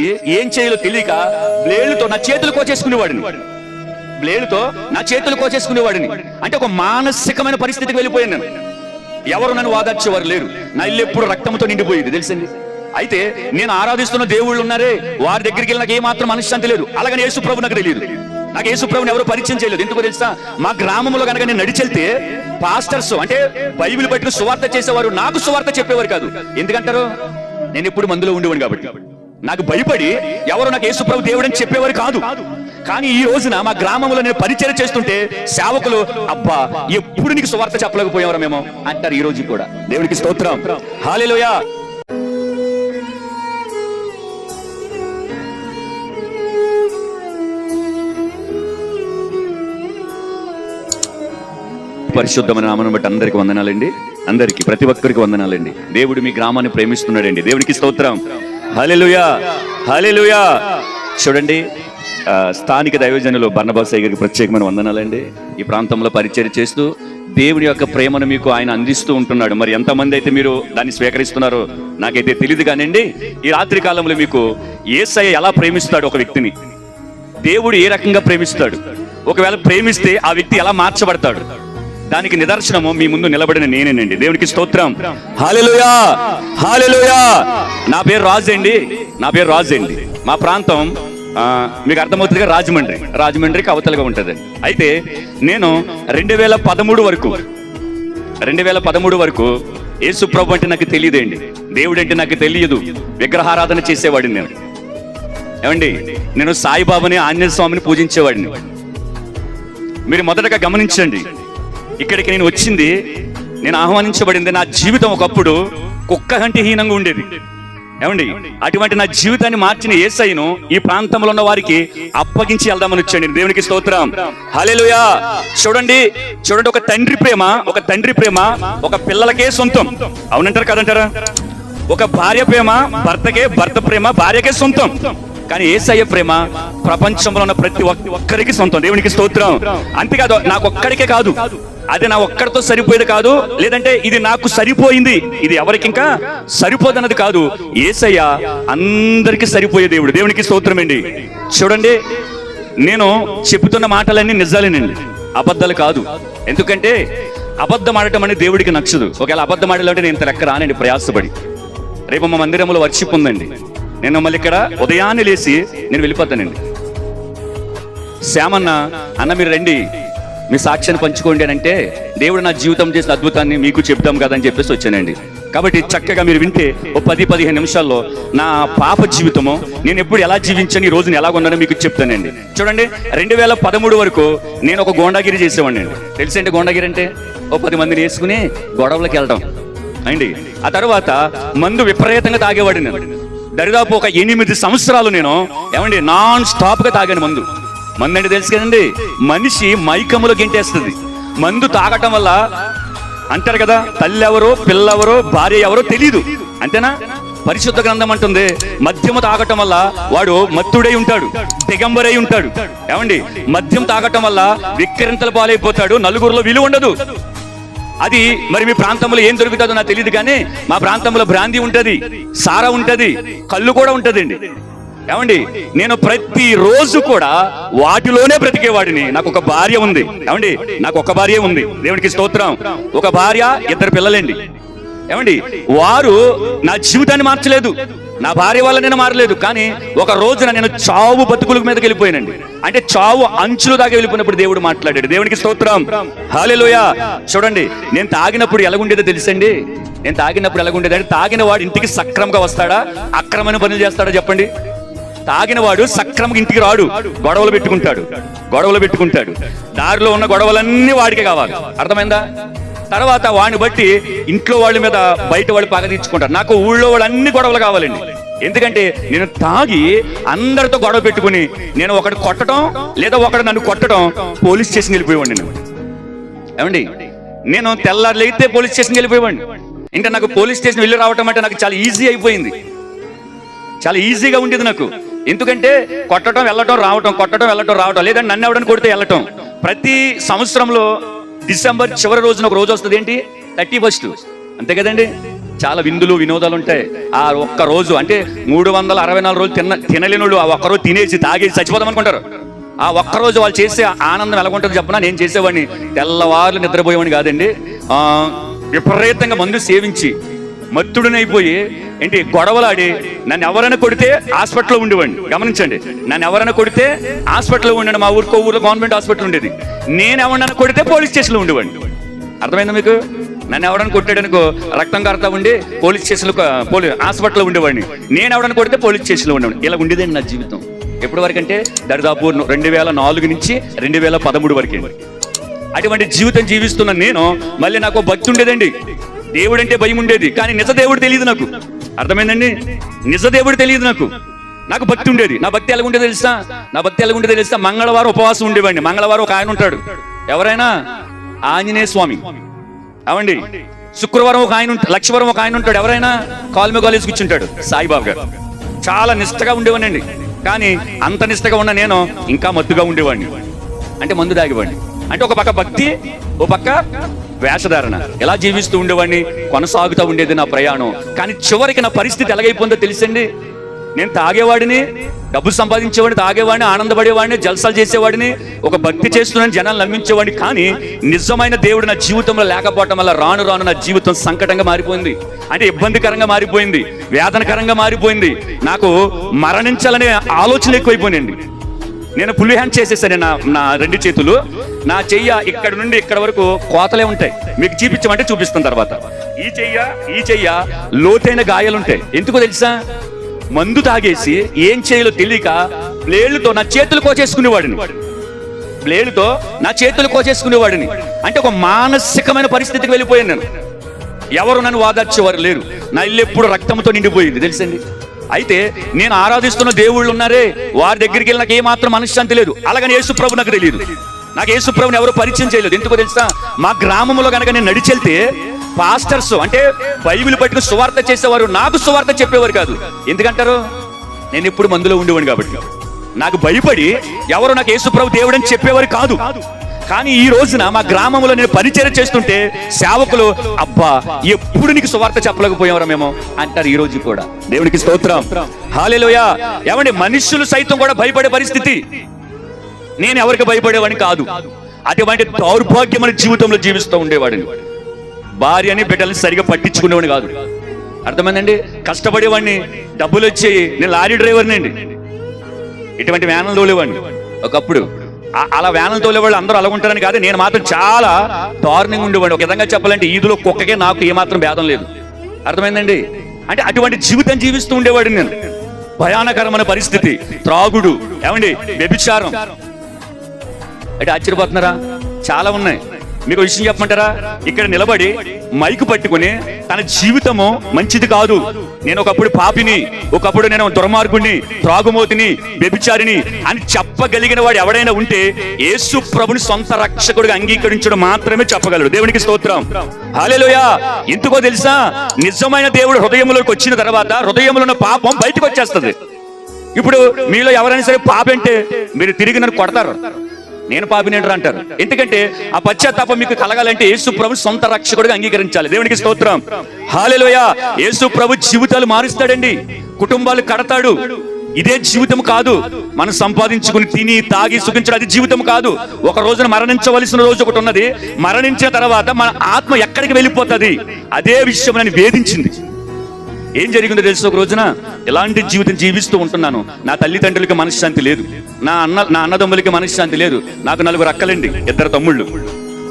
ఏం చేయాలో తెలియక బ్లేడ్లతో నా చేతులు కోచేసుకునేవాడిని. బ్లేడ్తో నా చేతులు కోచేసుకునేవాడిని. అంటే ఒక మానసికమైన పరిస్థితికి వెళ్ళిపోయాను నేను. ఎవరు నన్ను వాదార్చేవారు లేరు. నా ఇల్లు ఎప్పుడు రక్తంతో నిండిపోయింది తెలిసింది అయితే నేను ఆరాధిస్తున్న దేవుళ్ళు ఉన్నారే వారి దగ్గరికి వెళ్ళి నాకు ఏమాత్రం మనశ్శాంతి లేదు. అలాగని యేసు ప్రభు నాకు తెలియదు. నాకు యేసు ప్రభుని ఎవరు పరిచయం చేయలేదు. ఎందుకు తెలుసా? మా గ్రామంలో కనుక నేను నడిచెళ్తే పాస్టర్స్ అంటే బైబిల్ పట్టుకుని సువార్త చేసేవారు నాకు సువార్త చెప్పేవారు కాదు. ఎందుకంటారు? నేను ఎప్పుడు మందులో ఉండేవాడిని కాబట్టి. నాకు భయపడి ఎవరు నాకు యేసుప్రభు దేవుడు అని చెప్పేవారు కాదు. కానీ ఈ రోజున మా గ్రామంలో నేను పరిచయం చేస్తుంటే సేవకులు అబ్బా ఎప్పుడు నీకు సువార్త చెప్పలేకపోయేవారు మేము? అంటారు ఈ రోజు కూడా. దేవుడికి స్తోత్రం. హాలేలోయా. పరిశుద్ధమైన నామను బట్టి అందరికి వందనాలండి. అందరికి ప్రతి ఒక్కరికి వందనాలండి. దేవుడు మీ గ్రామాన్ని ప్రేమిస్తున్నాడండి. దేవునికి స్తోత్రం. హలెలుయా హలెలుయా చూడండి స్థానిక దైవజనులు బర్ణబాసయ్య గారికి ప్రత్యేకమైన వందనాలండి. ఈ ప్రాంతంలో పరిచయం చేస్తూ దేవుని యొక్క ప్రేమను మీకు ఆయన అందిస్తూ ఉంటున్నాడు. మరి ఎంతమంది అయితే మీరు దాన్ని స్వీకరిస్తున్నారో నాకైతే తెలియదు కానివ్వండి. ఈ రాత్రి కాలంలో మీకు ఏసయ్య ఎలా ప్రేమిస్తాడు ఒక వ్యక్తిని? దేవుడు ఏ రకంగా ప్రేమిస్తాడు? ఒకవేళ ప్రేమిస్తే ఆ వ్యక్తి ఎలా మార్చబడతాడు? దానికి నిదర్శనము మీ ముందు నిలబడిన నేనేనండి. దేవునికి స్తోత్రం. హాలెలుయా! హాలెలుయా! నా పేరు రాజు అండి. నా పేరు రాజు అండి. మా ప్రాంతం మీకు అర్థమవుతుందిగా రాజమండ్రి. రాజమండ్రికి అవతలుగా ఉంటుంది అయితే నేను రెండు వేల పదమూడు వరకు రెండు వేల పదమూడు వరకు యేసు ప్రభు అంటే నాకు తెలియదండి. దేవుడు అంటే నాకు తెలియదు. విగ్రహారాధన చేసేవాడిని నేను. ఏమండి? నేను సాయిబాబాని ఆంజనేయ స్వామిని పూజించేవాడిని. మీరు మొదటగా గమనించండి. ఇక్కడికి నేను వచ్చింది నేను ఆహ్వానించబడింది నా జీవితం ఒకప్పుడు కుక్క కంటి హీనంగా ఉండేది. ఏమండి? అటువంటి నా జీవితాన్ని మార్చిన ఏసైను ఈ ప్రాంతంలో ఉన్న వారికి అప్పగించి వెళ్దామని వచ్చాడు దేవునికి స్తోత్రం. హలేలుయా చూడండి చూడండి ఒక తండ్రి ప్రేమ ఒక తండ్రి ప్రేమ ఒక పిల్లలకే సొంతం. అవునంటారు కదంటారా? ఒక భార్య ప్రేమ భర్తకే భర్త ప్రేమ భార్యకే సొంతం. కానీ ఏసయ్య ప్రేమ ప్రపంచంలో ఉన్న ప్రతి ఒక్క- ఒక్కరికి సొంతం. దేవునికి స్తోత్రం. అంతేకాదు నాకు ఒక్కడికే కాదు. అది నా ఒక్కడితో సరిపోయేది కాదు. లేదంటే ఇది నాకు సరిపోయింది. ఇది ఎవరికింకా? సరిపోదన్నది కాదు. ఏసయ్య అందరికి సరిపోయే దేవుడు. దేవునికి స్తోత్రం అండి. చూడండి నేను చెబుతున్న మాటలన్నీ నిజాలేనండి అబద్ధాలు కాదు. ఎందుకంటే అబద్ధం ఆడటం అనేది దేవుడికి నచ్చదు. ఒకవేళ అబద్ధం ఆడాలంటే నేను ఇంత లెక్క రానండి ప్రయాసపడి. రేపు మా మందిరంలో వర్షిప్ ఉందండి. నేను మళ్ళీ ఇక్కడ ఉదయాన్నే లేచి నేను వెళ్ళిపోతానండి. శ్యామన్న అన్న మీరు రండి. మీ సాక్ష్యాన్ని పంచుకోండి అని అంటే దేవుడు నా జీవితం చేసిన అద్భుతాన్ని మీకు చెప్తాం కదా అని చెప్పేసి వచ్చానండి. కాబట్టి చక్కగా మీరు వింటే ఓ పది పదిహేను నిమిషాల్లో నా పాప జీవితము నేను ఎప్పుడు ఎలా జీవించాను ఈ రోజుని ఎలా ఉన్నానో మీకు చెప్తానండి. చూడండి రెండు వేల పదమూడు వరకు నేను ఒక గోండాగిరి చేసేవాడిని. అండి తెలుసండి గోండాగిరి అంటే? ఓ పది మందిని వేసుకుని గొడవలకు వెళ్ళడం అండి ఆ తర్వాత మందు విపరీతంగా తాగేవాడిని దరిదాపు ఒక ఎనిమిది సంవత్సరాలు నేను ఏమండి నాన్ స్టాప్గా తాగాను మందు. మందు అంటే తెలుసు కదండి? మనిషి మైకములో గెంటేస్తుంది. మందు తాగటం వల్ల అంటారు కదా తల్లి ఎవరో పిల్లెవరో భార్య ఎవరో తెలీదు. అంతేనా? పరిశుద్ధ గ్రంథం అంటుంది మద్యము తాగటం వల్ల వాడు మత్తుడై ఉంటాడు దిగంబరై ఉంటాడు. ఏమండి? మద్యం తాగటం వల్ల విక్రింతల పాలైపోతాడు నలుగురిలో విలువ ఉండదు. అది మరి మీ ప్రాంతంలో ఏం దొరుకుతుందో నాకు తెలియదు కానీ మా ప్రాంతంలో బ్రాంది ఉంటది సారా ఉంటది కళ్ళు కూడా ఉంటదండి. ఏమండి? నేను ప్రతి రోజు కూడా వాటిలోనే బ్రతికేవాడిని. నాకు ఒక భార్య ఉంది. ఏమండి? నాకు ఒక భార్య ఉంది. దేవుడికి స్తోత్రం. ఒక భార్య ఇద్దరు పిల్లలండి. ఏమండి? వారు నా జీవితాన్ని మార్చలేదు. నా భార్య వల్ల నేను మారలేదు. కానీ ఒక రోజున నేను చావు బతుకుల మీదకి వెళ్ళిపోయానండి. అంటే చావు అంచులు దాకా వెళ్ళిపోయినప్పుడు దేవుడు మాట్లాడాడు. దేవునికి స్తోత్రం. హాలేలోయ చూడండి నేను తాగినప్పుడు ఎలాగుండేదో తెలుసండి? నేను తాగినప్పుడు ఎలాగుండేది అంటే తాగిన వాడు ఇంటికి సక్రమంగా వస్తాడా? అక్రమైన పనులు చేస్తాడా చెప్పండి? తాగిన వాడు సక్రమంగా ఇంటికి రాడు గొడవలు పెట్టుకుంటాడు గొడవలు పెట్టుకుంటాడు. దారిలో ఉన్న గొడవలన్నీ వాడికి కావాలి. అర్థమైందా? తర్వాత వాడిని బట్టి ఇంట్లో వాళ్ళ మీద బయట వాళ్ళు పగ తీర్చుకుంటారు. నాకు ఊళ్ళో వాళ్ళు అన్ని గొడవలు కావాలండి. ఎందుకంటే నేను తాగి అందరితో గొడవ పెట్టుకుని నేను ఒకటి కొట్టడం లేదా ఒకడు నన్ను కొట్టడం పోలీస్ స్టేషన్ వెళ్ళిపోయేవాడిని నేను. ఏమండి? నేను తెల్లారులైతే అయితే పోలీస్ స్టేషన్కి వెళ్ళిపోయేవాడిని. ఇంకా నాకు పోలీస్ స్టేషన్ వెళ్ళి రావటం అంటే నాకు చాలా ఈజీ అయిపోయింది. చాలా ఈజీగా ఉండేది నాకు. ఎందుకంటే కొట్టడం వెళ్ళటం రావటం కొట్టడం వెళ్ళటం రావటం లేదంటే నన్ను ఎవడని కొడితే వెళ్ళటం. ప్రతి సంవత్సరంలో డిసెంబర్ చివరి రోజున ఒక రోజు వస్తుంది ఏంటి? Thirty first. అంతే కదండి? చాలా విందులు వినోదాలు ఉంటాయి. ఆ ఒక్క రోజు అంటే మూడు వందల అరవై నాలుగు రోజులు తిన తినలేని వాళ్ళు ఆ ఒక్కరోజు తినేసి తాగేసి చచ్చిపోదాం అనుకుంటారు. ఆ ఒక్క రోజు వాళ్ళు చేసే ఆనందం ఎలా చెప్పనా? నేను చేసేవాడిని. తెల్లవారులు నిద్రపోయేవాడిని కాదండి. విపరీతంగా మందు సేవించి మత్తుడునైపోయి ఏంటి గొడవలాడి నన్ను ఎవరైనా కొడితే హాస్పిటల్లో ఉండేవాడిని. గమనించండి నన్ను ఎవరైనా కొడితే హాస్పిటల్లో ఉండండి. మా ఊరికో ఊర్లో గవర్నమెంట్ హాస్పిటల్ ఉండేది. నేను ఎవరైనా కొడితే పోలీస్ స్టేషన్లో ఉండేవాడిని. అర్థమైందా మీకు? నన్ను ఎవడని కొట్టాడనుకో రక్తం కారుతా ఉండి పోలీస్ స్టేషన్లో పోలీస్ హాస్పిటల్లో ఉండేవాడిని. నేను ఎవడని కొడితే పోలీస్ స్టేషన్లో ఉండేవాడిని. ఇలా ఉండేదండి నా జీవితం? ఎప్పటి వరకు అంటే దరిదాపు రెండు వేల నాలుగు నుంచి రెండు వేల పదమూడు వరకే. అటువంటి జీవితం జీవిస్తున్న నేను మళ్ళీ నాకు భక్తి ఉండేదండి. దేవుడు అంటే భయం ఉండేది కానీ నిజ దేవుడు తెలియదు నాకు. అర్థమైందండి? నిజ దేవుడు తెలియదు నాకు. నాకు భక్తి ఉండేది. నా భక్తి ఎలా తెలుసా? నా భక్తి ఎలా తెలుస్తా తెలుసా? మంగళవారం ఉపవాసం ఉండేవాడిని. మంగళవారం ఒక ఆయన ఉంటాడు. ఎవరైనా? ఆంజనేయ స్వామి. అవండి. శుక్రవారం ఒక ఆయన ఉంటాడు లక్ష్మవరం ఒక ఆయన ఉంటాడు. ఎవరైనా? కాల్మే కాలేజ్ కూర్చుంటాడు సాయిబాబు గారు. చాలా నిష్టగా ఉండేవాడిని కానీ అంత నిష్టగా ఉన్న నేను ఇంకా మత్తుగా ఉండేవాడిని. అంటే మందు తాగేవాడిని. అంటే ఒక పక్క భక్తి ఓ పక్క వేషధారణ. ఎలా జీవిస్తూ ఉండేవాడిని? కొనసాగుతూ ఉండేది నా ప్రయాణం. కానీ చివరికి నా పరిస్థితి ఎలాగైపోయిందో తెలుసండి? నేను తాగేవాడిని డబ్బు సంపాదించేవాడిని తాగేవాడిని ఆనందపడేవాడిని జల్సాలు చేసేవాడిని ఒక భక్తి చేస్తున్నాను జనాలు నమ్మించేవాడిని. కానీ నిజమైన దేవుడు నా జీవితంలో లేకపోవటం వల్ల రాను రాను నా జీవితం సంకటంగా మారిపోయింది. అంటే ఇబ్బందికరంగా మారిపోయింది వేదనకరంగా మారిపోయింది. నాకు మరణించాలనే ఆలోచన ఎక్కువైపోయినండి నేను ఫుల్ హ్యాండ్ చేసేసాను నా నా రెండు చేతులు. నా చెయ్య ఇక్కడ నుండి ఇక్కడ వరకు కోతలే ఉంటాయి. మీకు చూపించమంటే చూపిస్తాను తర్వాత. ఈ చెయ్య ఈ చెయ్య లోతైన గాయాలుంటాయి ఎందుకో తెలుసా? మందు తాగేసి ఏం చేయాలో తెలియక బ్లేడ్లతో నా చేతులు కోసేసుకునేవాడిని. బ్లేడ్తో నా చేతులు కోసేసుకునేవాడిని. అంటే ఒక మానసికమైన పరిస్థితికి వెళ్ళిపోయాను నేను. ఎవరు నన్ను వాదార్చేవారు లేరు. నా ఇల్లు ఎప్పుడు రక్తంతో నిండిపోయింది. తెలుసండి? అయితే నేను ఆరాధిస్తున్న దేవుళ్ళు ఉన్నారే. వారి దగ్గరికి వెళ్ళి నాకు ఏమాత్రం మనశ్శాంతి లేదు. అలాగని యేసు ప్రభు నాకు తెలియదు. నాకు యేసు ప్రభుని ఎవరు పరిచయం చేయలేదు. ఎందుకో తెలుసా? మా గ్రామంలో కనుక నేను నడిచెళ్తే పాస్టర్స్ అంటే బైబిల్ పట్టుకుని సువార్త చేసేవారు నాకు సువార్త చెప్పేవారు కాదు. ఎందుకంటారు? నేను ఎప్పుడు మందులో ఉండేవాడిని కాబట్టి. నాకు భయపడి ఎవరు నాకు యేసుప్రభు దేవుడు అని చెప్పేవారు కాదు. కానీ ఈ రోజున మా గ్రామంలో నేను పరిచయం చేస్తుంటే సేవకులు అబ్బా ఎప్పుడు నీకు సువార్త చెప్పలేకపోయామరా మేము? అంటారు ఈ రోజు కూడా. దేవునికి స్తోత్రం. హాలేలోయ. ఏమండి మనుషులు సైతం కూడా భయపడే పరిస్థితి. నేను ఎవరికి భయపడేవాడిని కాదు. అటువంటి దౌర్భాగ్యమైన జీవితంలో జీవిస్తూ ఉండేవాడిని. భార్యని బిడ్డల్ని సరిగా పట్టించుకునేవాడిని కాదు. అర్థమైందండి? కష్టపడేవాడిని డబ్బులు వచ్చి నేను లారీ డ్రైవర్ని అండి. ఇటువంటి వ్యానంలో లేవాడిని ఒకప్పుడు అలా వ్యాన్లు తోలేవాళ్ళు అందరూ అలా ఉంటారని కాదు నేను మాత్రం చాలా దారుణంగా ఉండేవాడిని. ఒక విధంగా చెప్పాలంటే ఈదులో కుక్కకే నాకు ఏమాత్రం భేదం లేదు. అర్థమైందండి? అంటే అటువంటి జీవితం జీవిస్తూ ఉండేవాడిని నేను. భయానకరమైన పరిస్థితి. త్రాగుడు. ఏమండి? వ్యభిచారం. అంటే ఆశ్చర్యపోతున్నారా? చాలా ఉన్నాయి. మీకు విషయం చెప్పమంటారా? ఇక్కడ నిలబడి మైకు పట్టుకుని తన జీవితము మంచిది కాదు. నేను ఒకప్పుడు పాపిని ఒకప్పుడు నేను దుర్మార్గుణ్ణి త్రాగుమోతిని వ్యభిచారిని అని చెప్పగలిగిన వాడు ఎవడైనా ఉంటే యేసు ప్రభుని సొంత రక్షకుడిగా అంగీకరించడం మాత్రమే చెప్పగలడు. దేవునికి స్తోత్రం. హాలేలోయ ఎందుకో తెలుసా? నిజమైన దేవుడు హృదయంలోకి వచ్చిన తర్వాత హృదయంలో ఉన్న పాపం బయటకు వచ్చేస్తుంది. ఇప్పుడు మీలో ఎవరైనా సరే పాపంటే మీరు తిరిగి నన్ను కొడతారు. నేను పాపినేడు అంటారు. ఎందుకంటే ఆ పశ్చాత్తాపం మీకు కలగాలంటే యేసు ప్రభు సొంత రక్షకుడిగా అంగీకరించాలి. దేవునికి స్తోత్రం. హాలేలోయ. యేసు ప్రభు జీవితాలు మారుస్తాడండి. కుటుంబాలు కడతాడు. ఇదే జీవితం కాదు. మనం సంపాదించుకుని తిని తాగి సుఖించడం అది జీవితం కాదు. ఒక రోజున మరణించవలసిన రోజు ఒకటి ఉన్నది. మరణించిన తర్వాత మన ఆత్మ ఎక్కడికి వెళ్ళిపోతుంది? అదే విషయం నన్ను వేధించింది. ఏం జరిగిందో తెలుసు ఒక రోజున? ఎలాంటి జీవితం జీవిస్తూ ఉంటున్నాను. నా తల్లిదండ్రులకి మనశ్శాంతి లేదు. నా అన్న నా అన్నదమ్ములకి మనశ్శాంతి లేదు. నాకు నలుగురు అక్కలండి ఇద్దరు తమ్ముళ్ళు.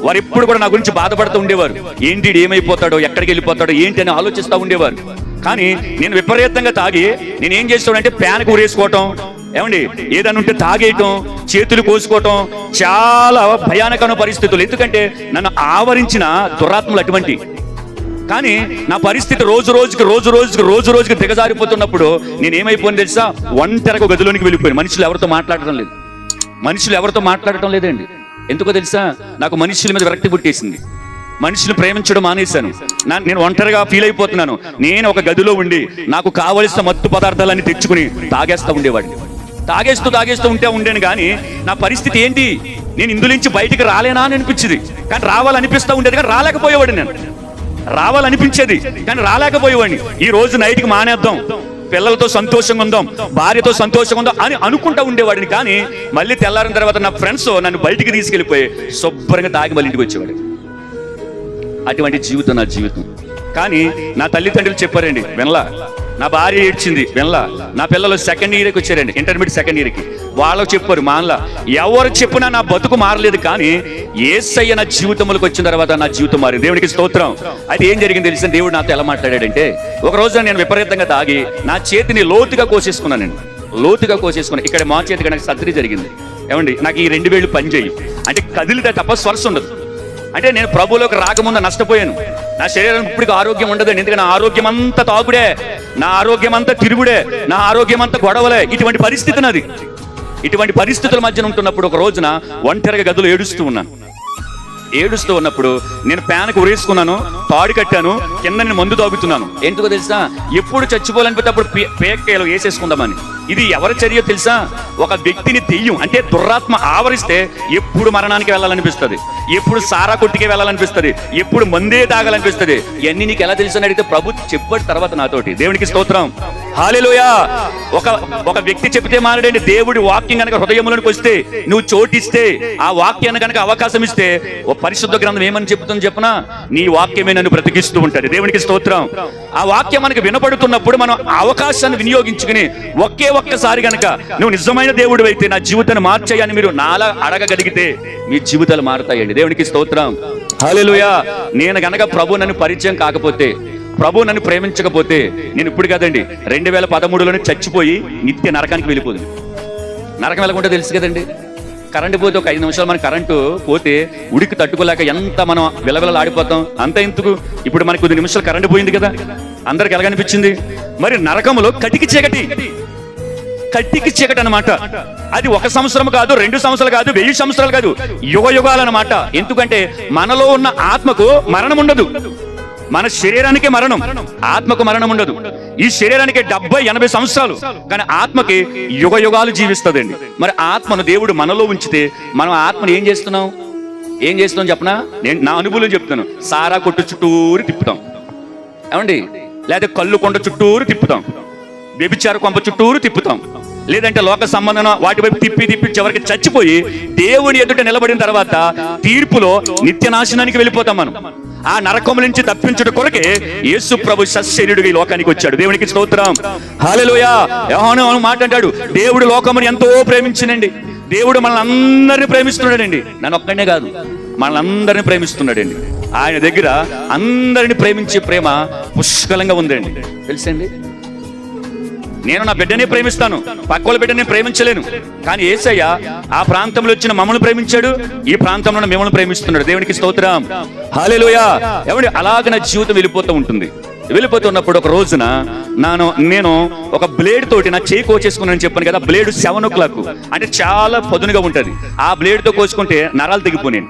వారు ఎప్పుడు కూడా నా గురించి బాధపడుతూ ఉండేవారు. ఏంటి ఏమైపోతాడో ఎక్కడికి వెళ్ళిపోతాడో ఏంటి అని ఆలోచిస్తూ ఉండేవారు. కానీ నేను విపరీతంగా తాగి నేను ఏం చేస్తాడంటే ప్యాన్కి ఊరేసుకోవటం ఏమండి ఏదైనా ఉంటే తాగేయటం చేతులు కోసుకోవటం చాలా భయానకమైన పరిస్థితులు. ఎందుకంటే నన్ను ఆవరించిన దురాత్మలు అటువంటి కానీ నా పరిస్థితి రోజు రోజుకి రోజు రోజుకి రోజు రోజుకి దిగజారిపోతున్నప్పుడు నేను ఏమైపోయింది తెలుసా? ఒంటరిగా గదిలోనికి వెళ్ళిపోయాను. మనుషులు ఎవరితో మాట్లాడటం లేదు. మనుషులు ఎవరితో మాట్లాడటం లేదండి. ఎందుకో తెలుసా? నాకు మనుషుల మీద విరక్తి పుట్టేసింది. మనుషులు ప్రేమించడం మానేశాను. నా- నేను ఒంటరిగా ఫీల్ అయిపోతున్నాను. నేను ఒక గదిలో ఉండి నాకు కావలసిన మత్తు పదార్థాలన్నీ తెచ్చుకుని తాగేస్తా ఉండేవాడిని. తాగేస్తూ తాగేస్తూ ఉంటే ఉండేను కానీ నా పరిస్థితి ఏంటి? నేను ఇందులోంచి బయటికి రాలేనా అని అనిపించింది. కానీ రావాలనిపిస్తూ ఉండేది కానీ రాలేకపోయేవాడు నేను. రావాలనిపించేది. కానీ రాలేకపోయేవాడిని. ఈ రోజు నైట్కి మానేద్దాం. పిల్లలతో సంతోషంగా ఉందాం. భార్యతో సంతోషంగా ఉందాం అని అనుకుంటా ఉండేవాడిని. కానీ మళ్ళీ తెల్లారిన తర్వాత నా ఫ్రెండ్స్ నన్ను బయటికి తీసుకెళ్ళిపోయి శుభ్రంగా తాగి మళ్ళీ ఇంటికి వచ్చేవాడు. అటువంటి జీవితం నా జీవితం. కానీ నా తల్లిదండ్రులు చెప్పారండి వినలా? నా భార్య ఏడ్చింది. వినలా? నా పిల్లలు సెకండ్ ఇయర్కి వచ్చారండి. ఇంటర్మీడియట్ సెకండ్ ఇయర్కి వాళ్ళు చెప్పారు మానలా ఎవరు చెప్పినా నా బతుకు మారలేదు కానీ ఏసయ్య నా జీవితంలోకి వచ్చిన తర్వాత నా జీవితం మారింది. దేవునికి స్తోత్రం. అయితే ఏం జరిగింది తెలిసిన దేవుడు నాతో ఎలా మాట్లాడాడంటే ఒక రోజు నేను విపరీతంగా తాగి నా చేతిని లోతుగా కోసేసుకున్నానండి లోతుగా కోసేసుకున్నాను. ఇక్కడ మా చేతికి నాకు సర్జరీ జరిగింది. ఏమండి? నాకు ఈ రెండు వేళ్ళు పని చేయి అంటే కదిలితే తప్ప స్పర్శ ఉండదు. అంటే నేను ప్రభులోకి రాకముందు నష్టపోయాను. నా శరీరం ఇప్పుడు ఆరోగ్యం ఉండదండి ఎందుకంటే నా ఆరోగ్యం అంతా తాగుడే నా ఆరోగ్యం అంతా తిరుగుడే నా ఆరోగ్యం అంతా గొడవలే. ఇటువంటి పరిస్థితి నాది ఇటువంటి పరిస్థితుల మధ్యన ఉంటున్నప్పుడు ఒక రోజున ఒంటరిగా గదులు ఏడుస్తూ ఉన్నాను ఏడుస్తూ ఉన్నప్పుడు నేను ప్యాన్కి ఉరేసుకున్నాను తాడు కట్టాను కింద నేను మందు తాగుతున్నాను. ఎందుకో తెలుసా? ఎప్పుడు చచ్చిపోవాలనిపోతే అప్పుడు పే- పేకాయలు వేసేసుకుందామని. ఇది ఎవరి చర్య తెలుసా? ఒక వ్యక్తిని తెయ్యం అంటే దుర్రాత్మ ఆవరిస్తే ఎప్పుడు మరణానికి వెళ్ళాలనిపిస్తుంది? ఎప్పుడు సారా కొట్టుకే వెళ్ళాలనిపిస్తుంది? ఎప్పుడు మందే తాగాలనిపిస్తుంది? ఇవన్నీ నీకు ఎలా తెలుసు అని అడిగితే ప్రభు చెప్పాడు తర్వాత నాతోటి. దేవునికి స్తోత్రం. హాలేలోయా ఒక ఒక వ్యక్తి చెప్తే మానడండి. దేవుడి వాక్యం కనుక హృదయంలోనికి వస్తే నువ్వు చోటిస్తే ఆ వాక్యాన్ని కనుక అవకాశం ఇస్తే ఓ పరిశుద్ధ గ్రంథం ఏమని చెప్తుంది చెప్పనా? నీ వాక్యమే నన్ను బ్రతికిస్తూ ఉంటది. దేవునికి స్తోత్రం. ఆ వాక్యం మనకు వినపడుతున్నప్పుడు మనం అవకాశాన్ని వినియోగించుకుని ఒకే ఒక్కసారి గనక నువ్వు నిజమైన దేవుడు అయితే నా జీవితాన్ని మార్చేయని మీరు నాలా అడగగలిగితే మీ జీవితాలు మారుతాయండి. దేవునికి స్తోత్రం. హాలేలుయా నేను గనక ప్రభు నన్ను పరిచయం కాకపోతే ప్రభు నన్ను ప్రేమించకపోతే నేను ఇప్పుడు కదండి రెండు వేల పదమూడులోనే చచ్చిపోయి నిత్య నరకానికి వెళ్ళిపోదు. నరకం వెళ్ళకుండా తెలుసు కదండి. కరెంటు పోతే ఒక ఐదు నిమిషాలు మన కరెంటు పోతే ఉడికి తట్టుకోలేక ఎంత మనం విలవిలలాడిపోతాం. అంత ఎందుకు? ఇప్పుడు మనకు కొద్ది నిమిషాలు కరెంటు పోయింది కదా. అందరికి ఎలాగనిపించింది? మరి నరకంలో కటికి చీకటి. కట్టికి చీకటి అన్నమాట. అది ఒక సంవత్సరం కాదు రెండు సంవత్సరాలు కాదు వెయ్యి సంవత్సరాలు కాదు యుగ యుగాలన్నమాట ఎందుకంటే మనలో ఉన్న ఆత్మకు మరణం ఉండదు. మన శరీరానికి మరణం ఆత్మకు మరణం ఉండదు. ఈ శరీరానికి డెబ్బై ఎనభై సంవత్సరాలు కానీ ఆత్మకి యుగ యుగాలు జీవిస్తుందండి. మరి ఆత్మను దేవుడు మనలో ఉంచితే మనం ఆత్మను ఏం చేస్తున్నాం? ఏం చేస్తున్నాం చెప్పనా? నేను నా అనుభవం చెప్తాను సారా కొట్టు చుట్టూరు తిప్పుతాం. ఏమండి? లేదా కళ్ళు కొండ చుట్టూరు తిప్పుతాం. వ్యభిచార కొంప చుట్టూరు తిప్పుతాం. లేదంటే లోక సంబంధం వాటి వైపు తిప్పి తిప్పి చివరికి చచ్చిపోయి దేవుని ఎదుట నిలబడిన తర్వాత తీర్పులో నిత్య నాశనానికి వెళ్ళిపోతాం మనం. ఆ నరకం నుంచి తప్పించుట కొరకే యేసు ప్రభు సశరీరుడిగా ఈ లోకానికి వచ్చాడు. దేవునికి స్తోత్రం. హాలెలూయా యోహాను మాట అంటాడు. దేవుడు లోకముని ఎంతో ప్రేమించినండి. దేవుడు మనల్ని అందరినీ ప్రేమిస్తున్నాడండి. నన్ను ఒక్కడే కాదు. మనల్ని అందరినీ ప్రేమిస్తున్నాడండి. ఆయన దగ్గర అందరిని ప్రేమించే ప్రేమ పుష్కలంగా ఉందండి. తెలుసండి? నేను నా బిడ్డనే ప్రేమిస్తాను. పక్కల బిడ్డని ప్రేమించలేను. కానీ ఏసయ్య ఆ ప్రాంతంలో వచ్చిన మమ్మల్ని ప్రేమించాడు. ఈ ప్రాంతంలో మిమ్మల్ని ప్రేమిస్తున్నాడు. దేవునికి స్తోత్రం. హాలేలోయ ఎవడి అలాగ నా జీవితం వెళ్ళిపోతూ ఉంటుంది. వెళ్ళిపోతున్నప్పుడు ఒక రోజున నాను నేను ఒక బ్లేడ్ తోటి నా చేయి కోచేసుకున్నాను చెప్పాను కదా బ్లేడ్ సెవెన్ ఓ క్లాక్ అంటే చాలా పదునుగా ఉంటది. ఆ బ్లేడ్తో కోసుకుంటే నరాలు తెగిపోయాను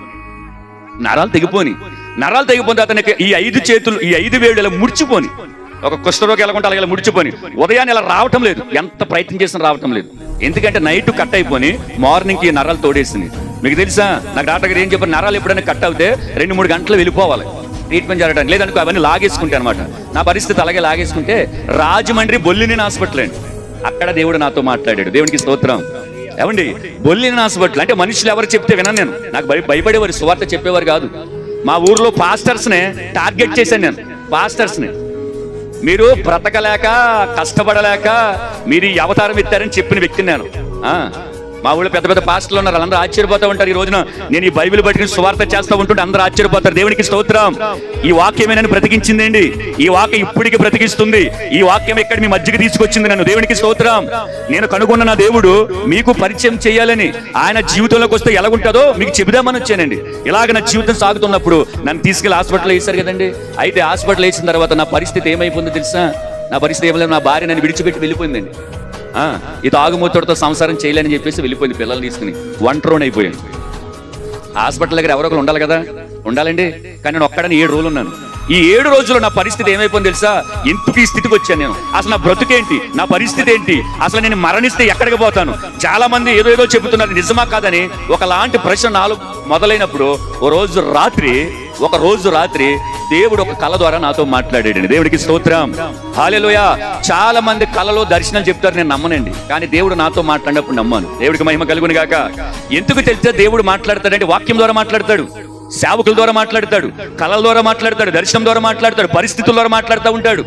నరాలు తెగిపోని నరాలు తెగిపోయిన అతనికి ఈ ఐదు చేతులు ఈ ఐదు వేళ్ళు ఇలా ముడిచిపోని ఒక కుష్ఠరోగి ఎలా ఉంటే అలా ముడిచిపోని. ఉదయాన్నే ఇలా రావటం లేదు. ఎంత ప్రయత్నం చేసినా రావటం లేదు. ఎందుకంటే నైట్ కట్ అయిపోయి మార్నింగ్కి నరాలు తోడేసింది మీకు తెలుసా? నాకు డాక్టర్ గారు ఏం చెప్పారు? నరాలు ఎప్పుడైనా కట్ అవుతే రెండు మూడు గంటలు వెళ్ళిపోవాలి. ట్రీట్మెంట్ జరగడానికి. లేదనుకో అవన్నీ లాగేసుకుంటే అనమాట నా పరిస్థితి అలాగే లాగేసుకుంటే రాజమండ్రి బొల్లిని హాస్పిటల్ అండి. అక్కడ దేవుడు నాతో మాట్లాడాడు. దేవునికి స్తోత్రం. ఏమండి? బొల్లిన హాస్పిటల్ అంటే మనుషులు ఎవరు చెప్తే వినను నేను. నాకు భయ భయపడేవారు సువార్త చెప్పేవారు కాదు. మా ఊర్లో పాస్టర్స్నే టార్గెట్ చేశాను నేను. పాస్టర్స్ని. మీరు బ్రతకలేక కష్టపడలేక మీరు ఈ అవతారం ఎత్తారని చెప్పిన వ్యక్తిని నేను. మా ఊళ్ళో పెద్ద పెద్ద పాస్టర్లు ఉన్నారు. అందరూ ఆశ్చర్యపోతూ ఉంటారు. ఈ రోజున నేను ఈ బైబిల్ పట్టుకుని సువార్త చేస్తూ ఉంటుంటే అందరూ ఆశ్చర్యపోతారు. దేవునికి స్తోత్రం. ఈ వాక్యమే నన్ను బ్రతికించిందండి ఈ వాక్యం ఇప్పటికి బ్రతికిస్తుంది. ఈ వాక్యం ఇక్కడ మీ మధ్యకి తీసుకొచ్చింది నన్ను? దేవునికి స్తోత్రం. నేను కనుగొన్న నా దేవుడు మీకు పరిచయం చేయాలని ఆయన జీవితంలోకి వస్తే ఎలాగుంటుందో మీకు చెబుదామని వచ్చానండి. ఇలాగ నా జీవితం సాగుతున్నప్పుడు నన్ను తీసుకెళ్ళి హాస్పిటల్ వేశారు కదండి. అయితే హాస్పిటల్ వేసిన తర్వాత నా పరిస్థితి ఏమైపోయిందో తెలుసా? నా పరిస్థితి ఏమైనా నా భార్య నన్ను విడిచిపెట్టి వెళ్ళిపోయిందండి. ఈ తాగుమూతడితో సంసారం చేయలేని చెప్పేసి వెళ్ళిపోయింది పిల్లలు తీసుకుని. ఒంటరోని అయిపోయాను. హాస్పిటల్ దగ్గర ఎవరో ఒకరు ఉండాలి కదా? ఉండాలండి. కానీ నేను ఒక్కడని ఏడు రోజులు ఉన్నాను. ఈ ఏడు రోజుల్లో నా పరిస్థితి ఏమైపోయింది తెలుసా? ఎందుకు ఈ స్థితికి వచ్చాను నేను. అసలు నా బ్రతుకేంటి? నా పరిస్థితి ఏంటి? అసలు నేను మరణిస్తే ఎక్కడికి పోతాను? చాలా మంది ఏదో ఏదో చెబుతున్నారు. నిజమా కాదని ఒకలాంటి ప్రశ్న నాలుగు మొదలైనప్పుడు ఓ రోజు రాత్రి ఒక రోజు రాత్రి దేవుడు ఒక కళ ద్వారా నాతో మాట్లాడాడండి. దేవుడికి స్తోత్రం. హాలేలోయ చాలా మంది కళలో దర్శనాలు చెప్తారు నేను నమ్మనండి. కానీ దేవుడు నాతో మాట్లాడినప్పుడు నమ్మాను. దేవుడికి మహిమ కలుగుని గాక. ఎందుకు తెలిస్తే దేవుడు మాట్లాడతాడంటే వాక్యం ద్వారా మాట్లాడతాడు సేవకుల ద్వారా మాట్లాడతాడు కళల ద్వారా మాట్లాడతాడు దర్శనం ద్వారా మాట్లాడతాడు పరిస్థితుల ద్వారా మాట్లాడుతూ ఉంటాడు.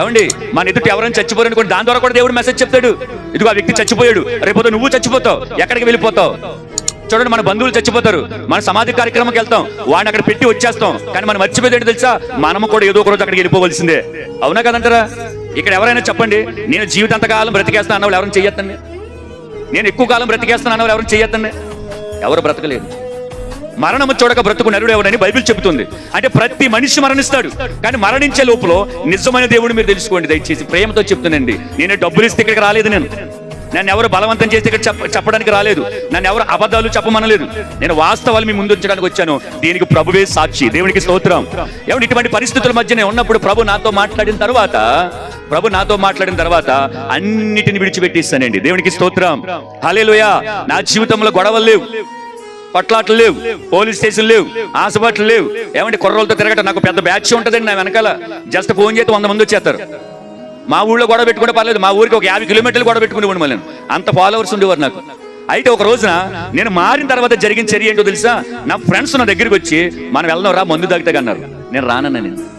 ఏమండి? మన ఎదుటి ఎవరైనా చచ్చిపోయారు దాని ద్వారా కూడా దేవుడు మెసేజ్ చెప్తాడు. ఇదిగో ఆ వ్యక్తి చచ్చిపోయాడు. రేపు నువ్వు చచ్చిపోతావు ఎక్కడికి వెళ్ళిపోతావు? చూడండి మన బంధువులు చచ్చిపోతారు. మన సమాధి కార్యక్రమంకి వెళ్తాం. వాడిని అక్కడ పెట్టి వచ్చేస్తాం. కానీ మనం మర్చిపోతే తెలుసా? మనము కూడా ఏదో ఒక రోజు అక్కడికి వెళ్ళిపోవలసిందే. అవునా కదంటారా? ఇక్కడ ఎవరైనా చెప్పండి నేను జీవితాంతకాలం బ్రతికేస్తాను అన్నవాళ్ళు ఎవరైనా చెయ్యొద్దండి? నేను ఎక్కువ కాలం బ్రతికేస్తాను అన్నవాళ్ళు ఎవరైనా చెయ్యొద్దండి? ఎవరు బ్రతకలేదు. మరణము చూడక బ్రతుకు నరుడు ఎవడని బైబిల్ చెబుతుంది. అంటే ప్రతి మనిషి మరణిస్తాడు. కానీ మరణించే లోపల నిజమైన దేవుడు మీరు తెలుసుకోండి దయచేసి. ప్రేమతో చెప్తానండి నేను డబ్బులు ఇస్తే ఇక్కడికి రాలేదు నేను. నన్ను ఎవరు బలవంతం చేసి ఇక్కడ చెప్ప చెప్పడానికి రాలేదు. నన్ను ఎవరు అబద్ధాలు చెప్పమనలేదు. నేను వాస్తవాలు మీ ముందు ఉంచడానికి వచ్చాను. దీనికి ప్రభువే సాక్షి. దేవునికి స్తోత్రం. ఎవరు ఇటువంటి పరిస్థితుల మధ్య నేను ఉన్నప్పుడు ప్రభు నాతో మాట్లాడిన తర్వాత ప్రభు నాతో మాట్లాడిన తర్వాత అన్నిటిని విడిచిపెట్టిస్తానండి. దేవునికి స్తోత్రం. హలేలుయా నా జీవితంలో గొడవలు లేవు. పట్లాట్లు లేవు. పోలీస్ స్టేషన్ లేవు. ఆసుపత్రులు లేవు. ఏమంటే కుర్రోళ్ళతో తిరగటం నాకు పెద్ద బ్యాచ్ ఉంటుందండి నా వెనకాల. జస్ట్ ఫోన్ చేస్తే వంద మంది వచ్చేస్తారు. మా ఊళ్ళో గొడవ పెట్టుకుంటే పర్లేదు మా ఊరికి ఒక యాభై కిలోమీటర్లు గొడవ పెట్టుకుని మళ్ళీ అంత ఫాలోవర్స్ ఉండేవారు నాకు. అయితే ఒక రోజున నేను మారిన తర్వాత జరిగిన చర్య ఏంటో తెలుసా? నా ఫ్రెండ్స్ నా దగ్గరికి వచ్చి మనం వెళ్దాం రా మందు తాగితే అన్నారు. నేను రానన్నా నేను.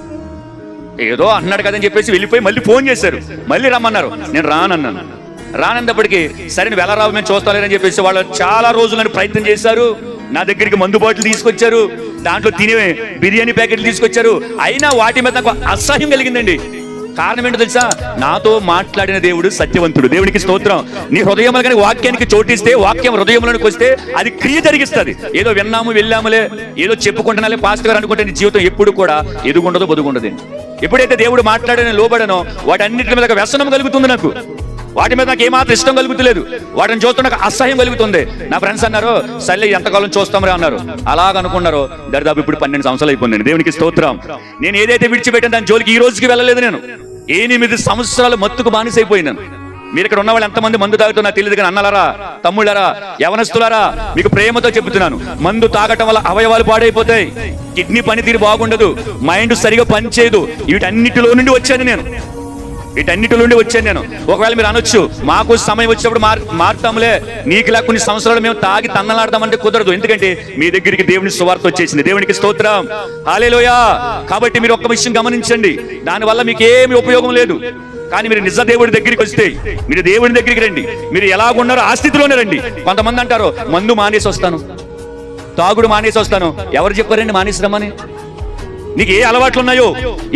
ఏదో అన్నాడు కదని చెప్పేసి వెళ్ళిపోయి మళ్ళీ ఫోన్ చేశారు. మళ్ళీ రమ్మన్నారు. నేను రానన్నాను. రానందప్పటికి సరే నువ్వు ఎలా రావు? మేము చూస్తాలేని చెప్పేసి వాళ్ళు చాలా రోజులని ప్రయత్నం చేశారు. నా దగ్గరికి మందు బాటిల్ తీసుకొచ్చారు. దాంట్లో తినే బిర్యానీ ప్యాకెట్లు తీసుకొచ్చారు. అయినా వాటి మీద నాకు అసహ్యం కలిగిందండి. కారణం ఏంటో తెలుసా? నాతో మాట్లాడిన దేవుడు సత్యవంతుడు. దేవునికి స్తోత్రం. నీ హృదయంలో కానీ వాక్యానికి చోటిస్తే వాక్యం హృదయంలోనికి వస్తే అది క్రియ జరిగిస్తుంది. ఏదో విన్నాము వెళ్ళాములే ఏదో చెప్పుకుంటున్నాలే పాస్టర్ గారు అనుకుంటే నీ జీవితం ఎప్పుడు కూడా ఎదుగుండదు బదుగుండదు. ఎప్పుడైతే దేవుడు మాట్లాడని లోబడనో వాటన్నిటి మీద వ్యసనం కలుగుతుంది నాకు. వాటి మీద నాకు ఏమాత్రం ఇష్టం కలుగుతలేదు. వాటిని చూస్తే నాకు అసహ్యం కలుగుతుంది. నా ఫ్రెండ్స్ అన్నారు సర్లే ఎంతకాలం చూస్తాంరా అన్నారు. అలాగ అనుకున్నారు. దరిదాపు ఇప్పుడు పన్నెండు సంవత్సరాలు అయిపోయింది. దేవునికి స్తోత్రం. నేను ఏదైతే విడిచిపెట్టాను దాని జోలికి ఈ రోజుకి వెళ్ళలేదు నేను. ఎనిమిది సంవత్సరాలు మత్తుకు బానిసైపోయినాను. మీరు ఇక్కడ ఉన్న వాళ్ళు ఎంతమంది మందు తాగుతున్నా తెలియదు కానీ అన్నలారా తమ్ముళ్ళారా యవనస్తులారా మీకు ప్రేమతో చెబుతున్నాను. మందు తాగటం వల్ల అవయవాలు పాడైపోతాయి. కిడ్నీ పనితీరు బాగుండదు. మైండ్ సరిగా పనిచేయదు. వీటన్నిటిలో నుండి వచ్చాను నేను. వీటన్నిటి నుండి వచ్చాను నేను. ఒకవేళ మీరు అనొచ్చు మాకు సమయం వచ్చినప్పుడు మార్ మారుతాంలే నీకులా కొన్ని సంవత్సరాలు మేము తాగి తన్నలాడతామంటే కుదరదు. ఎందుకంటే మీ దగ్గరికి దేవుని సువార్త వచ్చేసింది. దేవునికి స్తోత్రం. హాలేలోయా కాబట్టి మీరు ఒక్క విషయం గమనించండి. దానివల్ల మీకు ఏమి ఉపయోగం లేదు. కానీ మీరు నిజ దేవుడి దగ్గరికి వస్తే మీరు దేవుడి దగ్గరికి రండి. మీరు ఎలాగున్నారో ఆ స్థితిలోనే రండి. కొంతమంది అంటారు మందు మానేసి వస్తాను. తాగుడు మానేసి వస్తాను. ఎవరు చెప్పారండి మానేసి రమ్మని నీకు ఏ అలవాట్లు ఉన్నాయో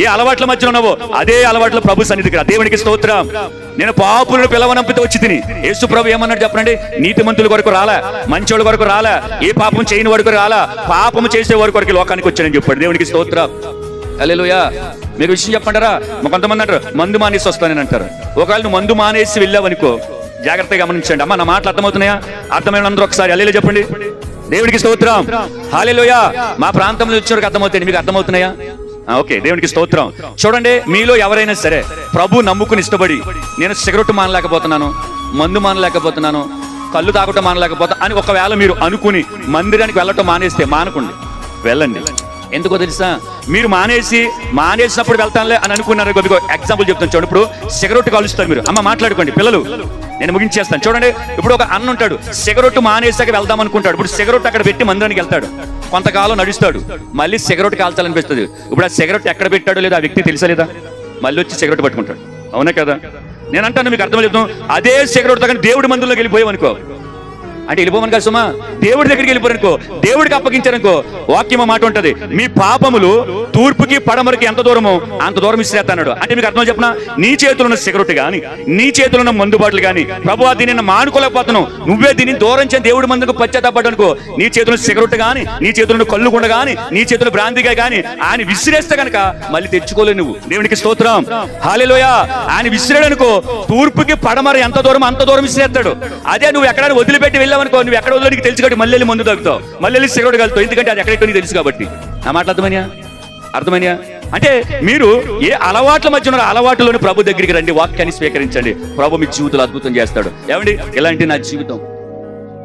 ఏ అలవాట్ల మధ్య ఉన్నావో అదే అలవాట్ల ప్రభు సన్నిధికి రా. దేవునికి స్తోత్రం. నేను పాపులను పిలవనంపితే వచ్చి తిని. యేసు ప్రభు ఏమన్నాడు చెప్పండి నీతి మంతుల కొరకు రాలా మంచోళ్ళ కొరకు రాలా ఏ పాపం చేయని వరకు రాలా పాపం చేసే వారి కొరకు లోకానికి వచ్చానని చెప్పాడు. దేవునికి స్తోత్రం. అలెలుయా మీకు విషయం చెప్పంటారా? కొంతమంది అంటారు మందు మానేసి వస్తానని అంటారు. ఒకవేళ నువ్వు మందు మానేసి వెళ్ళావనుకో జాగ్రత్తగా గమనించండి. అమ్మ నా మాటలు అర్థమవుతున్నాయా? అర్థమైన అందరూ ఒకసారి అల్లెలు చెప్పండి. దేవుడికి స్తోత్రం. హాలేలోయ మా ప్రాంతంలో వచ్చినకి అర్థమవుతాయి. మీకు అర్థమవుతున్నాయా? ఓకే దేవునికి స్తోత్రం. చూడండి మీలో ఎవరైనా సరే ప్రభు నమ్ముకుని ఇష్టపడి నేను సిగరెట్ మానలేకపోతున్నాను మందు మానలేకపోతున్నాను కళ్ళు తాగటం మానలేకపోతా అని ఒకవేళ మీరు అనుకుని మందిరానికి వెళ్ళటం మానేస్తే మానకుండి. వెళ్ళండి. ఎందుకో తెలుసా? మీరు మానేసి మానేసినప్పుడు వెళ్తానులే అని అనుకున్నారు కొద్దిగా ఎగ్జాంపుల్ చెప్తాను చూడండి ఇప్పుడు సిగరెట్ కాలుస్తారు మీరు. అమ్మ మాట్లాడుకోండి పిల్లలు. నేను ముగించేస్తాను. చూడండి ఇప్పుడు ఒక అన్న ఉంటాడు. సిగరెట్ మానేసాక వెళ్దాం అనుకుంటాడు. ఇప్పుడు సిగరెట్ అక్కడ పెట్టి మందిరానికి వెళ్తాడు. కొంతకాలం నడుస్తాడు. మళ్ళీ సిగరెట్ కాల్చాలనిపిస్తుంది. ఇప్పుడు ఆ సిగరెట్ ఎక్కడ పెట్టాడో లేదా ఆ వ్యక్తి తెలుసా లేదా? మళ్ళీ వచ్చి సిగరెట్ పట్టుకుంటాడు. అవునా కదా? నేను అంటాను మీకు అర్థం చెప్తాను అదే సిగరెట్ తగ్గని దేవుడి మందుల్లోకి వెళ్ళిపోయావు అనుకో అంటే వెళ్ళిపోమని కాదు సుమా? దేవుడి దగ్గరికి వెళ్ళిపోరనుకో దేవుడికి అప్పగించారనుకో వాక్యం మాట ఉంటది. మీ పాపములు తూర్పుకి పడమరకి ఎంత దూరమో అంత దూరం ఇస్తాడు అంటే మీకు అర్థం చెప్పిన? నీ చేతులు ఉన్న సిగరెట్ గాని నీ చేతులు ఉన్న గాని ప్రభు దీనిని మానుకోలేకపోతున్నావు. నువ్వే దీన్ని దూరం దేవుడి మందుకు పశ్చాత్తాపడ్డానుకో నీ చేతులు సిగరెట్ గాని నీ చేతులను కళ్ళు గుండ గాని నీ చేతులు భ్రాంతిగా గాని ఆయన విసిరేస్తే గనక మళ్ళీ తెచ్చుకోలేవు నువ్వు. దేవునికి స్తోత్రం. హాలేలోయ ఆయన విసిరాడనుకో తూర్పుకి పడమర ఎంత దూరం అంత దూరం విసిరేస్తాడు. అదే నువ్వు ఎక్కడ వదిలిపెట్టి వెళ్ళావనుకో నువ్వు ఎక్కడ వదిలేడికి తెలుసు కాబట్టి మళ్ళీ మందు తాగుతావు. మళ్ళీ సిగరెట్ కలుగుతావు ఎందుకంటే అది ఎక్కడెక్కడ నీకు తెలుసు కాబట్టి. నా మాటలు అర్థమయ్యా అర్థమయ్యా అంటే మీరు ఏ అలవాట్ల మధ్య ఉన్న అలవాటులోని ప్రభు దగ్గరికి రండి వాక్యాన్ని స్వీకరించండి. ప్రభు మీ జీవితంలో అద్భుతం చేస్తాడు. ఏమండి? ఇలాంటి నా జీవితం?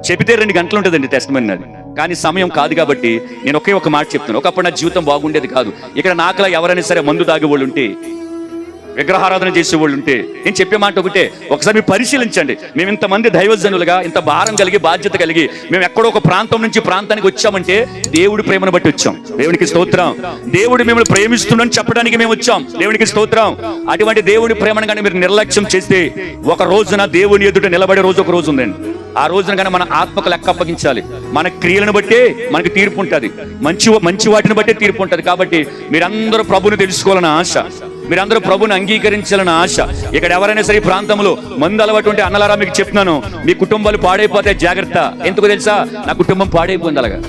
చెబితే రెండు గంటలు ఉంటుందండి టెస్ట్ నాది. కానీ సమయం కాదు కాబట్టి నేను ఒకే ఒక మాట చెప్తాను ఒకప్పుడు నా జీవితం బాగుండేది కాదు. ఇక్కడ నాకులా ఎవరైనా సరే మందు తాగే వాళ్ళు ఉంటే విగ్రహారాధన చేసే వాళ్ళు ఉంటే నేను చెప్పే మాట ఒకటే ఒకసారి మీరు పరిశీలించండి. మేము ఇంతమంది దైవజనులుగా ఇంత భారం కలిగి బాధ్యత కలిగి మేము ఎక్కడో ఒక ప్రాంతం నుంచి ప్రాంతానికి వచ్చామంటే దేవుడి ప్రేమను బట్టి వచ్చాం. దేవునికి స్తోత్రం. దేవుడు మిమ్మల్ని ప్రేమిస్తుందని చెప్పడానికి మేము వచ్చాం. దేవునికి స్తోత్రం. అటువంటి దేవుడి ప్రేమను కానీ మీరు నిర్లక్ష్యం చేస్తే ఒక రోజున దేవుని ఎదుట నిలబడే రోజు ఒక రోజు ఉందండి. ఆ రోజున కానీ మన ఆత్మకు లెక్క అప్పగించాలి. మన క్రియలను బట్టే మనకి తీర్పు ఉంటుంది. మంచి మంచి వాటిని బట్టే తీర్పు ఉంటుంది. కాబట్టి మీరందరూ ప్రభుని తెలుసుకోవాలని ఆశ. మీరందరూ ప్రభుని అంగీకరించాలని ఆశ. ఇక్కడ ఎవరైనా సరే ఈ ప్రాంతంలో మందు అలవాటు ఉంటే అన్నలారా మీకు చెప్తున్నాను. మీ కుటుంబాలు పాడైపోతే జాగ్రత్త. ఎందుకు తెలుసా? నా కుటుంబం పాడైపోయింది అలాగా.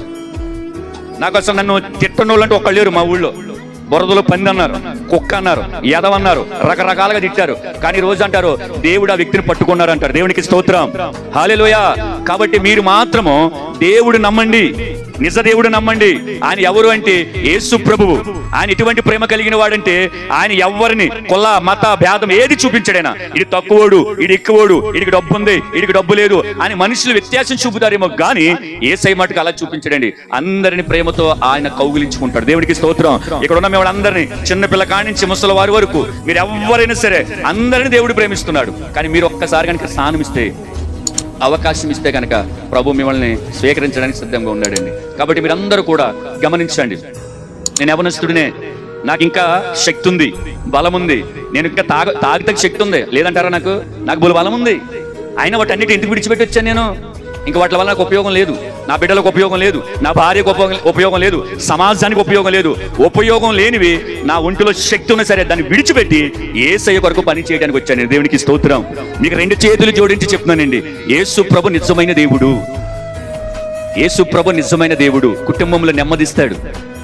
నాకు అసలు నన్ను తిట్టనోళ్ళు వాళ్ళంటే ఒక్కళ్ళు లేరు మా ఊళ్ళో. బురదలో పంది అన్నారు కుక్క అన్నారు ఎదవన్నారు రకరకాలుగా తిట్టారు. కానీ రోజు అంటారు దేవుడు ఆ వ్యక్తిని పట్టుకున్నారు అంటారు దేవునికి స్తోత్రం. హాలేలోయ కాబట్టి మీరు మాత్రము దేవుడు నమ్మండి. నిజ దేవుడు నమ్మండి. ఆయన ఎవరు అంటే యేసు ప్రభువు. ఆయన ఇటువంటి ప్రేమ కలిగిన వాడంటే ఆయన ఎవరిని కుల మత భేదం ఏది చూపించడైనా ఇది తక్కువోడు ఇది ఎక్కువోడు ఇడికి డబ్బు ఉంది ఇడికి డబ్బు లేదు అని మనుషులు వ్యత్యాసం చూపుతారేమో కానీ ఏసై మటుకు అలా చూపించడండి. అందరిని ప్రేమతో ఆయన కౌగిలించుకుంటాడు. దేవుడికి స్తోత్రం. ఇక్కడ ఉన్న మేము అందరినీ చిన్న పిల్ల కాడి నుంచి ముసలి వారి వరకు మీరు ఎవరైనా సరే అందరిని దేవుడు ప్రేమిస్తున్నాడు. కానీ మీరు ఒక్కసారి కనుక స్నానం ఇస్తే అవకాశం ఇస్తే కనుక ప్రభు మిమ్మల్ని స్వీకరించడానికి సిద్ధంగా ఉన్నాడండి. కాబట్టి మీరందరూ కూడా గమనించండి. నేను యవనస్తుడినే నాకు ఇంకా శక్తి ఉంది బలం ఉంది. నేను ఇంకా తాగ తాగితే శక్తి ఉంది. లేదంటారా నాకు? నాకు బలం ఉంది అయినా వాటి అన్నిటి ఎందుకు విడిచిపెట్టి వచ్చాను నేను? ఇంకా వాటి వల్ల నాకు ఉపయోగం లేదు. నా బిడ్డలకు ఉపయోగం లేదు. నా భార్యకు ఉపయోగం ఉపయోగం లేదు. సమాజానికి ఉపయోగం లేదు. ఉపయోగం లేనివి నా ఒంటిలో శక్తి ఉన్నా సరే దాన్ని విడిచిపెట్టి ఏసయ్య కొరకు పని చేయడానికి వచ్చాను. దేవునికి స్తోత్రం. మీకు రెండు చేతులు జోడించి చెప్తున్నానండి. యేసు ప్రభు నిజమైన దేవుడు. యేసు ప్రభు నిజమైన దేవుడు. కుటుంబంలో నెమ్మదిస్తాడు.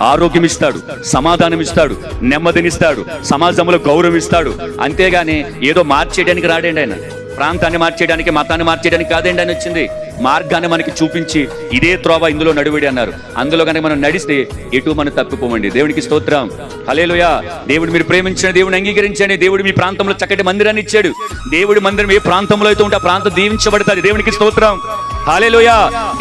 ఆరోగ్యం ఇస్తాడు సమాధానం ఇస్తాడు నెమ్మదినిస్తాడు. సమాజంలో గౌరవం ఇస్తాడు అంతేగాని ఏదో మార్చేయడానికి రాడండి ఆయన. ప్రాంతాన్ని మార్చేయడానికి మతాన్ని మార్చేయడానికి కాదండి ఆయన వచ్చింది. మార్గాన్ని మనకి చూపించి ఇదే త్రోవ ఇందులో నడివిడి అన్నారు. అందులో కనుక మనం నడిస్తే ఎటు మనం తప్పిపోమండి. దేవునికి స్తోత్రం. హలేలుయా దేవుడు మీరు ప్రేమించండి దేవుడిని అంగీకరించండి. దేవుడు మీ ప్రాంతంలో చక్కటి మందిరాన్ని ఇచ్చాడు. దేవుడి మందిరం ఏ ప్రాంతంలో అయితే ఉంటే ఆ ప్రాంతం దీవించబడతాది. దేవునికి స్తోత్రం. హాలేలోయ.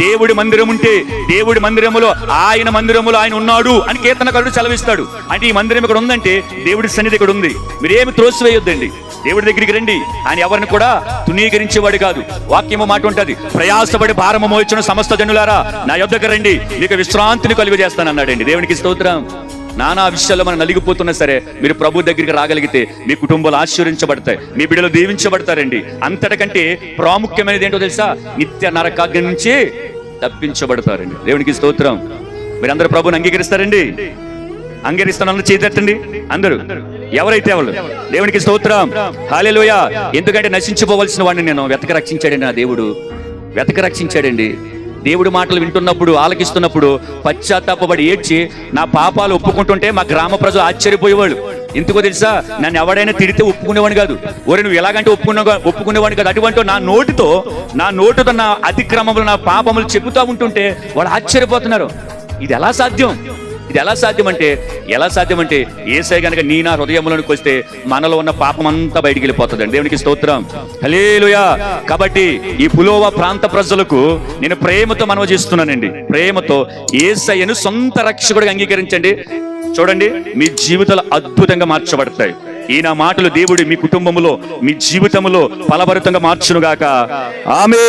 దేవుడి మందిరం ఉంటే దేవుడి మందిరములో ఆయన మందిరములో ఆయన ఉన్నాడు అని కీర్తనకారుడు సెలవిస్తాడు. అంటే ఈ మందిరం ఇక్కడ ఉందంటే దేవుడి సన్నిధి ఇక్కడ ఉంది. మీరేమి త్రోసివేయొద్దండి. దేవుడి దగ్గరికి రండి. ఆయన ఎవరిని కూడా తునీకరించేవాడు కాదు. వాక్యము మాట ఉంటది. ప్రయాసపడి భారము మోయించిన సమస్త జనులారా నా యొద్దకు రండి. మీకు విశ్రాంతిని కలుగు చేస్తానన్నాడండి దేవునికి స్తోత్రం. నానా విషయాల్లో మనం నలిగిపోతున్నా సరే మీరు ప్రభు దగ్గరికి రాగలిగితే మీ కుటుంబాలు ఆశ్చర్యించబడతాయి మీ బిడ్డలు దీవించబడతారండి. అంతటికంటే ప్రాముఖ్యమైనది ఏంటో తెలుసా? నిత్య నరకాగ్ని నుంచి తప్పించబడతారండి. దేవునికి స్తోత్రం. మీరందరూ ప్రభుని అంగీకరిస్తారండి? అంగీకరిస్తున్న చేతట్టండి అందరూ. ఎవరైతే వాళ్ళు? దేవునికి స్తోత్రం. హాలేలోయ. ఎందుకంటే నశించిపోవలసిన వాడిని నేను వెతక రక్షించాడండి నా దేవుడు. వెతక రక్షించాడండి. దేవుడి మాటలు వింటున్నప్పుడు ఆలకిస్తున్నప్పుడు పశ్చాత్తాపడి ఏడ్చి నా పాపాలు ఒప్పుకుంటుంటే మా గ్రామ ప్రజలు ఆశ్చర్యపోయేవాళ్ళు. ఎందుకో తెలుసా? నన్ను ఎవడైనా తిడితే ఒప్పుకునేవాడిని కాదు. ఒరే నువ్వు ఎలాగంటే ఒప్పుకునే ఒప్పుకునేవాడిని కాదు. అటువంటి నా నోటితో నా నోటితో నా అతిక్రమములు నా పాపములు చెబుతూ ఉంటుంటే వాళ్ళు ఆశ్చర్యపోతున్నారు. ఇది ఎలా సాధ్యం? ఇది ఎలా సాధ్యమంటే ఎలా సాధ్యమంటే ఏసై గనక నీ నా హృదయంలోనికి వస్తే మనలో ఉన్న పాపం అంతా బయటికి వెళ్ళిపోతుందండి. దేవునికి స్తోత్రం. హలేలుయా కాబట్టి ఈ పులోవ ప్రాంత ప్రజలకు నేను ప్రేమతో మనవ చేస్తున్నానండి ప్రేమతో ఏసయ్యను సొంత రక్షకుడిగా అంగీకరించండి. చూడండి మీ జీవితాలు అద్భుతంగా మార్చబడతాయి. ఈ నా మాటలు దేవుడు మీ కుటుంబములో మీ జీవితంలో ఫలభరితంగా మార్చునుగాక. ఆమె